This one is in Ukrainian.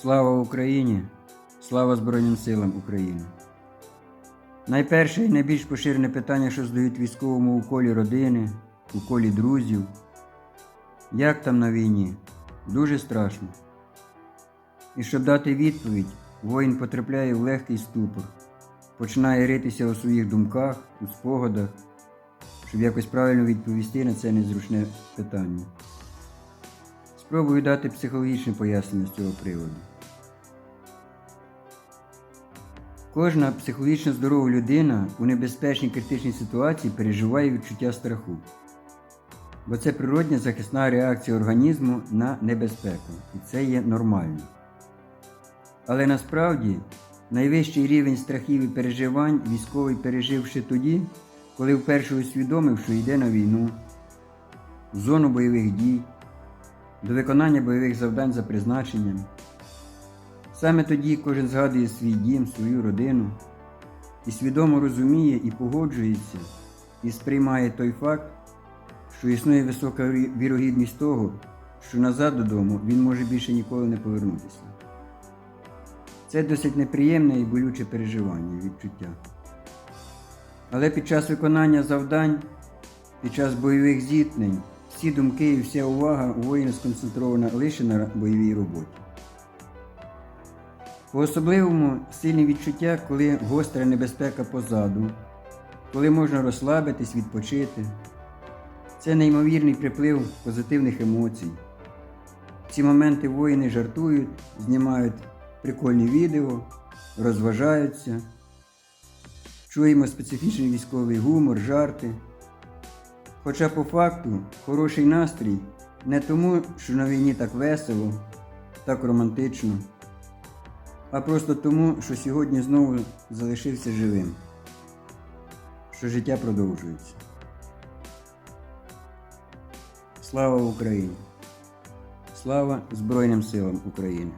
Слава Україні! Слава Збройним силам України! Найперше і найбільш поширене питання, що задають військовому у колі родини, у колі друзів. Як там на війні? Дуже страшно. І щоб дати відповідь, воїн потрапляє в легкий ступор, починає ритися у своїх думках, у спогадах, щоб якось правильно відповісти на це незручне питання. Спробую дати психологічне пояснення з цього приводу. Кожна психологічно здорова людина у небезпечній критичній ситуації переживає відчуття страху. Бо це природня захисна реакція організму на небезпеку, і це є нормально. Але насправді найвищий рівень страхів і переживань військовий пережив ще тоді, коли вперше усвідомив, що йде на війну, зону бойових дій, до виконання бойових завдань за призначенням. Саме тоді кожен згадує свій дім, свою родину і свідомо розуміє і погоджується, і сприймає той факт, що існує висока вірогідність того, що назад додому він може більше ніколи не повернутися. Це досить неприємне і болюче переживання, і відчуття. Але під час виконання завдань, під час бойових зіткнень, всі думки і вся увага у воїна сконцентрована лише на бойовій роботі. По-особливому сильні відчуття, коли гостра небезпека позаду, коли можна розслабитись, відпочити. Це неймовірний приплив позитивних емоцій. Ці моменти воїни жартують, знімають прикольні відео, розважаються. Чуємо специфічний військовий гумор, жарти. Хоча по факту хороший настрій не тому, що на війні так весело, так романтично, а просто тому, що сьогодні знову залишився живим, що життя продовжується. Слава Україні! Слава Збройним силам України!